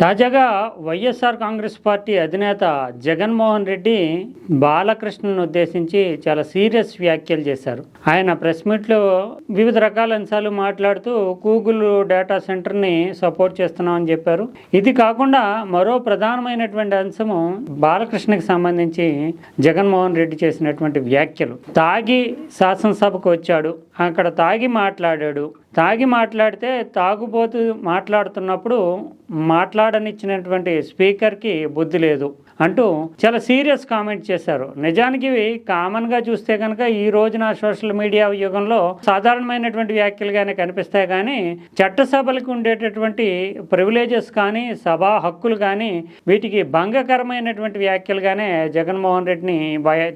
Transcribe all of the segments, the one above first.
తాజాగా వైఎస్ఆర్ కాంగ్రెస్ పార్టీ అధినేత జగన్మోహన్ రెడ్డి బాలకృష్ణను ఉద్దేశించి చాలా సీరియస్ వ్యాఖ్యలు చేశారు. ఆయన ప్రెస్ మీట్లో వివిధ రకాల అంశాలు మాట్లాడుతూ గూగుల్ డేటా సెంటర్ని సపోర్ట్ చేస్తున్నామని చెప్పారు. ఇది కాకుండా మరో ప్రధానమైనటువంటి అంశము బాలకృష్ణకి సంబంధించి జగన్మోహన్ రెడ్డి చేసినటువంటి వ్యాఖ్యలు. తాగి శాసనసభకు వచ్చాడు. అక్కడ తాగి మాట్లాడాడు. తాగి మాట్లాడితే తాగుబోతు మాట్లాడుతున్నప్పుడు మాట్లాడనిచ్చినటువంటి స్పీకర్కి బుద్ధి లేదు అంటూ చాలా సీరియస్ కామెంట్ చేశారు. నిజానికి ఇవి కామన్గా చూస్తే కనుక ఈ రోజున సోషల్ మీడియా యుగంలో సాధారణమైనటువంటి వ్యాఖ్యలుగానే కనిపిస్తాయి కానీ చట్టసభలకు ఉండేటటువంటి ప్రివిలేజెస్ కానీ సభా హక్కులు కానీ వీటికి భంగకరమైనటువంటి వ్యాఖ్యలుగానే జగన్మోహన్ రెడ్డిని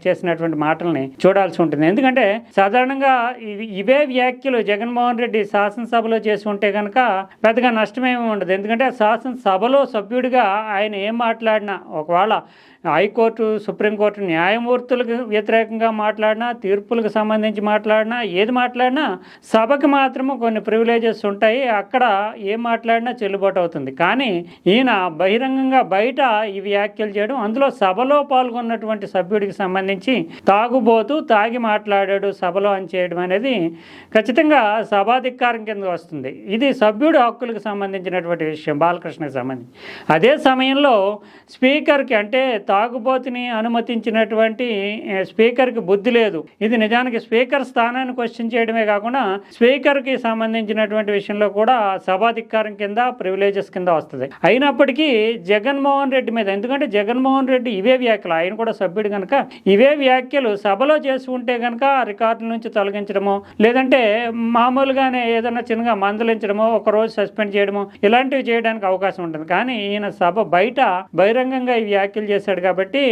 చేసినటువంటి మాటల్ని చూడాల్సి ఉంటుంది. ఎందుకంటే సాధారణంగా ఇవి ఇవే వ్యాఖ్యలు జగన్మోహన్ రెడ్డి శాసనసభలో చేసి ఉంటే కనుక పెద్దగా నష్టమేమి ఉండదు. ఎందుకంటే శాసనసభలో సభ్యుడిగా ఆయన ఏం మాట్లాడినా ఒకవేళ హైకోర్టు సుప్రీంకోర్టు న్యాయమూర్తులకు వ్యతిరేకంగా మాట్లాడినా తీర్పులకు సంబంధించి మాట్లాడినా ఏది మాట్లాడినా సభకి మాత్రము కొన్ని ప్రివిలేజెస్ ఉంటాయి. అక్కడ ఏం మాట్లాడినా చెల్లుబాటు అవుతుంది. కానీ ఈయన బహిరంగంగా బయట ఈ వ్యాఖ్యలు చేయడం అందులో సభలో పాల్గొన్నటువంటి సభ్యుడికి సంబంధించి తాగుబోతూ తాగి మాట్లాడాడు సభలో అని చేయడం అనేది ఖచ్చితంగా సభాధిక సభాధికారం కింద వస్తుంది. ఇది సభ్యుడి హక్కులకు సంబంధించినటువంటి విషయం బాలకృష్ణకి సంబంధించి. అదే సమయంలో స్పీకర్కి అంటే తాగుబోతుని అనుమతించినటువంటి స్పీకర్కి బుద్ధి లేదు. ఇది నిజానికి స్పీకర్ స్థానాన్ని క్వశ్చన్ చేయడమే కాకుండా స్పీకర్కి సంబంధించినటువంటి విషయంలో కూడా సభాధికారం కింద ప్రివిలేజెస్ కింద వస్తుంది. అయినప్పటికీ జగన్మోహన్ రెడ్డి మీద ఎందుకంటే జగన్మోహన్ రెడ్డి ఇవే వ్యాఖ్యలు ఆయన కూడా సభ్యుడు కనుక ఇవే వ్యాఖ్యలు సభలో చేసి ఉంటే కనుక రికార్డుల నుంచి తొలగించడము లేదంటే మామూలుగానే ఏదైనా చిన్నగా మందలించడమో ఒక రోజు సస్పెండ్ చేయడమో ఇలాంటివి చేయడానికి అవకాశం ఉంటుంది. కానీ ఈయన సభ బయట బహిరంగంగా ఈ వ్యాఖ్యలు చేశాడు కాబట్టి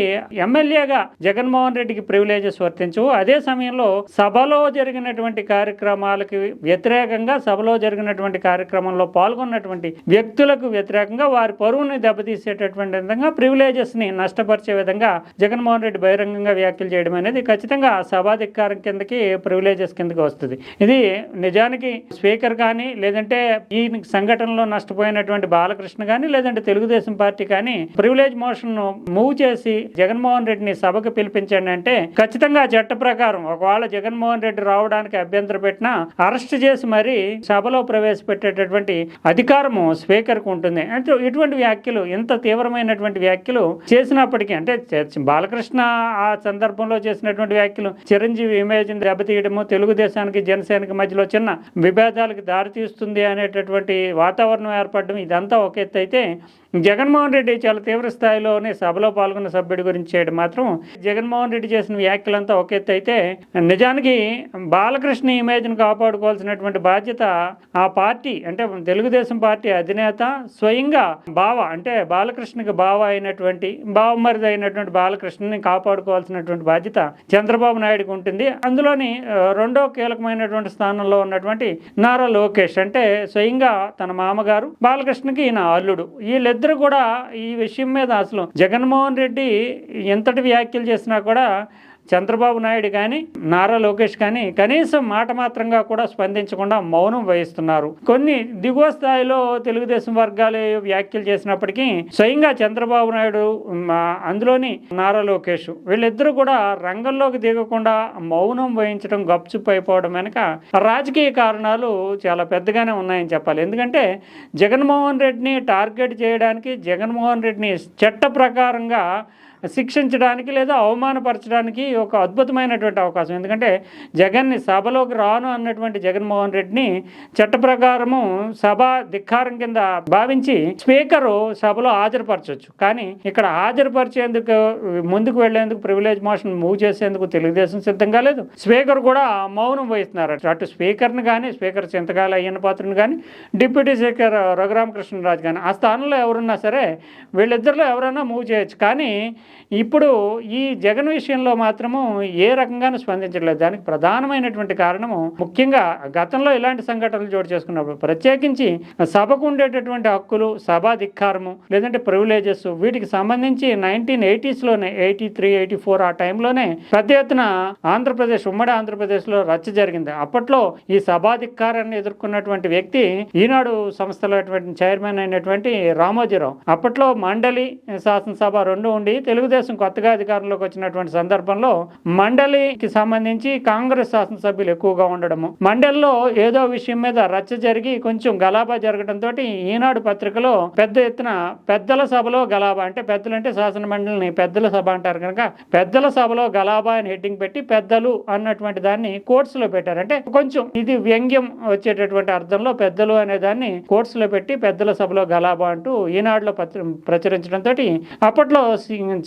ఎమ్మెల్యేగా జగన్మోహన్ రెడ్డికి ప్రివిలేజెస్ వర్తించవు. అదే సమయంలో సభలో జరిగినటువంటి కార్యక్రమాలకి వ్యతిరేకంగా సభలో జరిగినటువంటి కార్యక్రమంలో పాల్గొన్నటువంటి వ్యక్తులకు వ్యతిరేకంగా వారి పరువుని దెబ్బతీసేటటువంటి విధంగా ప్రివిలేజెస్ని నష్టపరిచే విధంగా జగన్మోహన్ రెడ్డి బహిరంగంగా వ్యాఖ్యలు చేయడం అనేది ఖచ్చితంగా సభాధికారం కిందకి ప్రివిలేజెస్ కిందకి వస్తుంది. ఇది నిజానికి స్పీకర్ కానీ లేదంటే ఈ సంఘటనలో నష్టపోయినటువంటి బాలకృష్ణ కానీ లేదంటే తెలుగుదేశం పార్టీ కానీ ప్రివిలేజ్ మోషన్ మూవ్ చేసి జగన్మోహన్ రెడ్డిని సభకు పిలిపించండి అంటే ఖచ్చితంగా చట్ట ప్రకారం ఒకవేళ జగన్మోహన్ రెడ్డి రావడానికి అభ్యంతరం పెట్టినా అరెస్ట్ చేసి మరి సభలో ప్రవేశపెట్టేటటువంటి అధికారము స్పీకర్కు ఉంటుంది. అంటే ఇటువంటి వ్యాఖ్యలు ఇంత తీవ్రమైనటువంటి వ్యాఖ్యలు చేసినప్పటికీ అంటే బాలకృష్ణ ఆ సందర్భంలో చేసినటువంటి వ్యాఖ్యలు చిరంజీవి ఇమేజ్ దెబ్బతీయడము తెలుగుదేశానికి జనసేనకి మధ్యలో చిన్న విభేదాలకు దారితీస్తుంది అనేటటువంటి వాతావరణం ఏర్పడడం ఇదంతా ఒక ఎత్తు అయితే జగన్మోహన్ రెడ్డి చాలా తీవ్ర స్థాయిలోనే సభలో పాల్గొన్న సభ్యుడి గురించి చేయడం మాత్రం జగన్మోహన్ రెడ్డి చేసిన వ్యాఖ్యలంతా ఒక ఎత్తు అయితే నిజానికి బాలకృష్ణ ఇమేజ్ను కాపాడుకోవాల్సినటువంటి బాధ్యత ఆ పార్టీ అంటే తెలుగుదేశం పార్టీ అధినేత స్వయంగా బావ అంటే బాలకృష్ణకి బావ అయినటువంటి బావమరిది అయినటువంటి బాలకృష్ణని కాపాడుకోవాల్సినటువంటి బాధ్యత చంద్రబాబు నాయుడుకి ఉంటుంది. అందులోని రెండో కీలకమైనటువంటి స్థానంలో ఉన్నటువంటి నారా లోకేష్ అంటే స్వయంగా తన మామగారు బాలకృష్ణకి ఈయన అల్లుడు. వీళ్ళిద్దరు కూడా ఈ విషయం మీద అసలు జగన్మోహన్ రెడ్డి ఎంతటి వ్యాఖ్యలు చేసినా కూడా చంద్రబాబు నాయుడు కానీ నారా లోకేష్ కానీ కనీసం మాట మాత్రంగా కూడా స్పందించకుండా మౌనం వహిస్తున్నారు కొన్ని దిగువ స్థాయిలో తెలుగుదేశం వర్గాలు వ్యాఖ్యలు చేసినప్పటికీ స్వయంగా చంద్రబాబు నాయుడు అందులోని నారా లోకేష్ వీళ్ళిద్దరూ కూడా రంగంలోకి దిగకుండా మౌనం వహించడం గప్చుప్ అయిపోవడం వెనుక రాజకీయ కారణాలు చాలా పెద్దగానే ఉన్నాయని చెప్పాలి. ఎందుకంటే జగన్మోహన్ రెడ్డిని టార్గెట్ చేయడానికి జగన్మోహన్ రెడ్డిని చట్ట ప్రకారంగా శిక్షించడానికి లేదా అవమానపరచడానికి ఒక అద్భుతమైనటువంటి అవకాశం. ఎందుకంటే జగన్ని సభలోకి రాను అన్నటువంటి జగన్మోహన్ రెడ్డిని చట్ట ప్రకారము సభ ధిక్కారం కింద భావించి స్పీకరు సభలో హాజరుపరచవచ్చు కానీ ఇక్కడ హాజరుపరిచేందుకు ముందుకు వెళ్ళేందుకు ప్రివిలేజ్ మోషన్ మూవ్ చేసేందుకు తెలుగుదేశం సిద్ధంగా లేదు స్పీకర్ కూడా మౌనం వహిస్తున్నారు. అటు స్పీకర్ని కానీ స్పీకర్ చింతకాల అయ్యన్న పాత్రను కానీ డిప్యూటీ స్పీకర్ రఘురామకృష్ణరాజు కానీ ఆ స్థానంలో ఎవరున్నా సరే వీళ్ళిద్దరిలో ఎవరైనా మూవ్ చేయొచ్చు. కానీ ఇప్పుడు ఈ జగన్ విషయంలో మాత్రము ఏ రకంగానూ స్పందించట్లేదు. దానికి ప్రధానమైనటువంటి కారణము ముఖ్యంగా గతంలో ఇలాంటి సంఘటనలు చోటు చేసుకున్నప్పుడు ప్రత్యేకించి సభకు ఉండేటటువంటి హక్కులు సభాధిక్కారము లేదంటే ప్రివిలేజెస్ వీటికి సంబంధించి నైన్టీన్ ఎయిటీస్లోనే ఎయిటీ త్రీ ఎయిటీ ఫోర్ ఆ టైంలోనే పెద్ద ఎత్తున ఆంధ్రప్రదేశ్ ఉమ్మడి ఆంధ్రప్రదేశ్లో రచ్చ జరిగింది. అప్పట్లో ఈ సభాధిక్కారాన్ని ఎదుర్కొన్నటువంటి వ్యక్తి ఈనాడు సంస్థలో చైర్మన్ అయినటువంటి రామోజీరావు. అప్పట్లో మండలి శాసనసభ రెండు ఉండి తెలుగుదేశం కొత్తగా అధికారంలోకి వచ్చినటువంటి సందర్భంలో మండలికి సంబంధించి కాంగ్రెస్ శాసనసభ్యులు ఎక్కువగా ఉండడము. మండలిలో ఏదో విషయం మీద రచ్చ జరిగి కొంచెం గలాబా జరగడంతో ఈనాడు పత్రికలో పెద్ద ఎత్తున పెద్దల సభలో గలాబా అంటే పెద్దలు అంటే శాసన మండలిని పెద్దల సభ అంటారు కనుక పెద్దల సభలో గలాబా అని హెడ్డింగ్ పెట్టి పెద్దలు అన్నటువంటి దాన్ని కోర్ట్స్లో పెట్టారు. అంటే కొంచెం ఇది వ్యంగ్యం వచ్చేటటువంటి అర్థంలో పెద్దలు అనే దాన్ని కోర్ట్స్లో పెట్టి పెద్దల సభలో గలాబా అంటూ ఈనాడులో ప్రచురించడంతో అప్పట్లో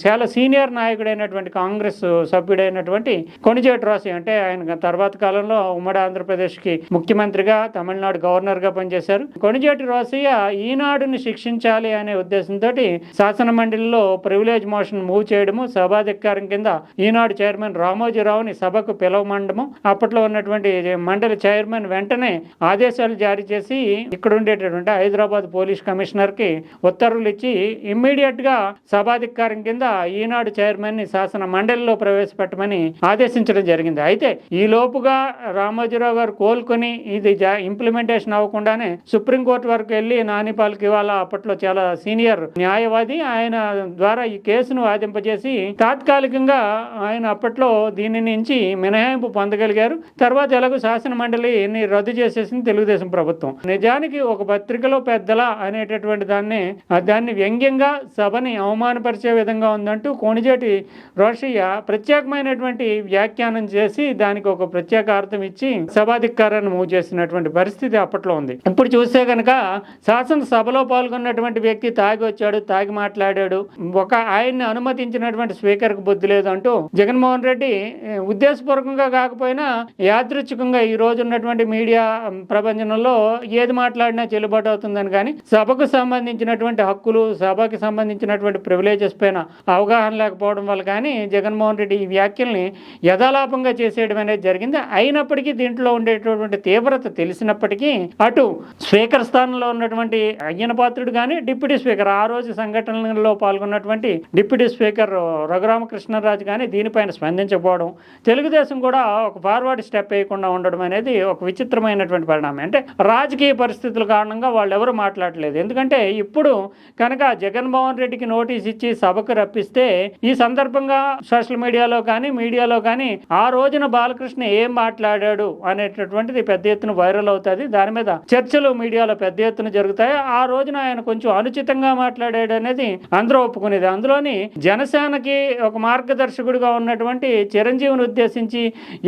చాలా సీనియర్ నాయకుడైనటువంటి కాంగ్రెస్ సభ్యుడైనటువంటి కొణిజేటి రాసి అంటే ఆయన తర్వాత కాలంలో ఉమ్మడి ఆంధ్రప్రదేశ్కి ముఖ్యమంత్రిగా తమిళనాడు గవర్నర్గా పనిచేశారు. కొణిజేటి రోసయ్య ఈనాడుని శిక్షించాలి అనే ఉద్దేశంతో శాసన మండలిలో ప్రివిలేజ్ మోషన్ మూవ్ చేయడము సభాధికారం కింద ఈనాడు చైర్మన్ రామోజీరావుని సభకు పిలవమండము. అప్పట్లో ఉన్నటువంటి మండలి చైర్మన్ వెంటనే ఆదేశాలు జారీ చేసి ఇక్కడ ఉండేటటువంటి హైదరాబాద్ పోలీస్ కమిషనర్కి ఉత్తర్వులు ఇచ్చి ఇమ్మీడియట్గా సభాధికారం కింద ఈనాడు చైర్మన్ని శాసన మండలిలో ప్రవేశపెట్టమని ఆదేశించడం జరిగింది. అయితే ఈ లోపుగా రామోజీరావు గారు కోలుకొని ఇది ఇంప్లిమెంటేషన్ అవ్వకుండానే సుప్రీంకోర్టు వరకు వెళ్ళి నానిపాల్కి ఇవాళ అప్పట్లో చాలా సీనియర్ న్యాయవాది ఆయన ద్వారా ఈ కేసును వాదింపజేసి తాత్కాలికంగా ఆయన అప్పట్లో దీని నుంచి మినహాయింపు పొందగలిగారు. తర్వాత ఎలాగో శాసన మండలిని రద్దు చేసేసింది తెలుగుదేశం ప్రభుత్వం. నిజానికి ఒక పత్రికలో పెద్దల అనేటటువంటి దాన్ని దాన్ని వ్యంగ్యంగా సభని అవమానపరిచే విధంగా ఉందంటూ కోణిజేటి రోషయ్య ప్రత్యేకమైనటువంటి వ్యాఖ్యానం చేసి దానికి ఒక ప్రత్యేక అర్థం ఇచ్చి సభాధికారాన్ని మూవ్ చేసినటువంటి పరిస్థితి అప్పట్లో ఉంది. ఇప్పుడు చూస్తే కనుక శాసనసభలో పాల్గొన్నటువంటి వ్యక్తి తాగి వచ్చాడు తాగి మాట్లాడాడు. ఒక ఆయన్ని అనుమతించినటువంటి స్పీకర్కు బుద్ధి లేదు అంటూ జగన్మోహన్ రెడ్డి ఉద్దేశపూర్వకంగా కాకపోయినా యాదృచ్ఛికంగా ఈ రోజు ఉన్నటువంటి మీడియా ప్రపంచంలో ఏది మాట్లాడినా చెల్లుబాటు అవుతుందని కానీ సభకు సంబంధించినటువంటి హక్కులు సభకి సంబంధించినటువంటి ప్రివిలేజెస్ పైన అవగాహన లేకపోవడం వల్ల కానీ జగన్మోహన్ రెడ్డి ఈ వ్యాఖ్యల్ని యథాలాపంగా చేసేయడం అనేది జరిగింది. అయినప్పటికీ దీంట్లో ఉండేటటువంటి తీవ్రత తెలిసినప్పటికీ అటు స్పీకర్ స్థానంలో ఉన్నటువంటి అయ్యన పాత్రుడు కానీ డిప్యూటీ స్పీకర్ ఆ రోజు సంఘటనలో పాల్గొన్నటువంటి డిప్యూటీ స్పీకర్ రఘురామకృష్ణరాజు కానీ దీనిపైన స్పందించకపోవడం తెలుగుదేశం కూడా ఒక ఫార్వర్డ్ స్టెప్ వేయకుండా ఉండడం అనేది ఒక విచిత్రమైనటువంటి పరిణామం. అంటే రాజకీయ పరిస్థితుల కారణంగా వాళ్ళు ఎవరు మాట్లాడలేదు. ఎందుకంటే ఇప్పుడు కనుక జగన్మోహన్ రెడ్డికి నోటీస్ ఇచ్చి సభకు రప్పిస్తే ఈ సందర్భంగా సోషల్ మీడియాలో కానీ మీడియాలో కానీ ఆ రోజున బాలకృష్ణ ఏం మాట్లాడాడు అనేటటువంటిది పెద్ద ఎత్తున వైరల్ అవుతుంది. దాని మీద చర్చలు మీడియాలో పెద్ద ఎత్తున జరుగుతాయి. ఆ రోజున ఆయన కొంచెం అనుచితంగా మాట్లాడాడు అనేది అందరూ ఒప్పుకునేది. అందులోని జనసేనకి ఒక మార్గదర్శకుడిగా ఉన్నటువంటి చిరంజీవిని ఉద్దేశించి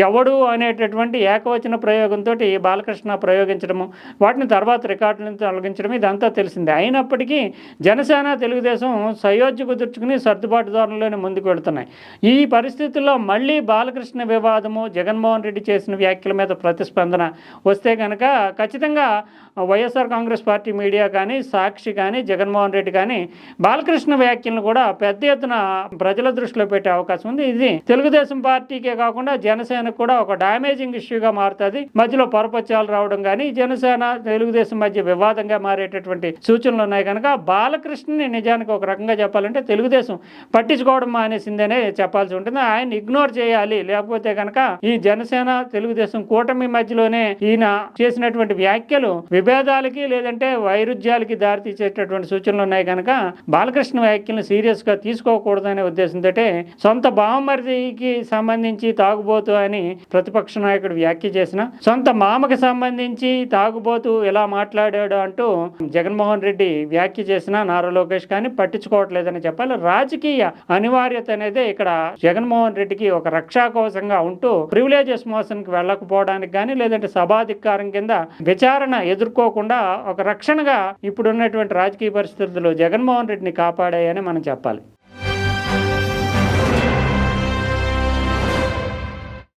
ఎవడు అనేటటువంటి ఏకవచన ప్రయోగంతో బాలకృష్ణ ప్రయోగించడము వాటిని తర్వాత రికార్డులను తొలగించడం ఇదంతా తెలిసిందే. అయినప్పటికీ జనసేన తెలుగుదేశం సయోధ్య కుదుర్చుకుని సర్దుబాటు ధోరణిలోనే ముందుకు వెళుతున్నాయి. ఈ పరిస్థితుల్లో మళ్ళీ బాలకృష్ణ వివాదము జగన్మోహన్ రెడ్డి చేసిన వ్యాఖ్యల మీద ప్రతిస్పందన వస్తే కనుక ఖచ్చితంగా వైఎస్ఆర్ కాంగ్రెస్ పార్టీ మీడియా కానీ సాక్షి కానీ జగన్మోహన్ రెడ్డి కానీ బాలకృష్ణ వ్యాఖ్యలను కూడా పెద్ద ఎత్తున ప్రజల దృష్టిలో పెట్టే అవకాశం ఉంది. ఇది తెలుగుదేశం పార్టీకే కాకుండా జనసేనకు కూడా ఒక డామేజింగ్ ఇష్యూగా మారుతుంది. మధ్యలో పరపత్యాలు రావడం కానీ జనసేన తెలుగుదేశం మధ్య వివాదంగా మారేటటువంటి సూచనలు ఉన్నాయి. కనుక బాలకృష్ణని నిజానికి ఒక రకంగా చెప్పాలంటే తెలుగుదేశం పట్టించుకోవడం మానేసిందనే చెప్పాల్సి ఉంటుంది. ఆయన ఇగ్నోర్ చేయాలి. లేకపోతే కనుక ఈ జనసేన తెలుగుదేశం కూటమి మధ్యలోనే ఈయన చేసినటువంటి వ్యాఖ్యలు విభేదాలకి లేదంటే వైరుధ్యాలకి దారితీసేటటువంటి సూచనలు ఉన్నాయి కనుక బాలకృష్ణ వ్యాఖ్యలను సీరియస్గా తీసుకోకూడదనే ఉద్దేశంతో సొంత బావమరిదికి సంబంధించి తాగుబోతు అని ప్రతిపక్ష నాయకుడు వ్యాఖ్య చేసిన సొంత మామకి సంబంధించి తాగుబోతు ఇలా మాట్లాడాడు అంటూ జగన్మోహన్ రెడ్డి వ్యాఖ్య చేసిన నారా లోకేష్ కానీ పట్టించుకోవట్లేదని చెప్పాలి. రాజకీయ అనివార్యత అనేది ఇక్కడ జగన్మోహన్ రెడ్డికి ఒక రక్షా కోసంగా ఉంటూ ప్రివిలేజెస్ మోషన్కి వెళ్ళకపోవడానికి కానీ లేదంటే సభాధికారం కింద విచారణ ఎదుర్కోకుండా ఒక రక్షణగా ఇప్పుడున్నటువంటి రాజకీయ పరిస్థితులు జగన్మోహన్ రెడ్డిని కాపాడాయని మనం చెప్పాలి.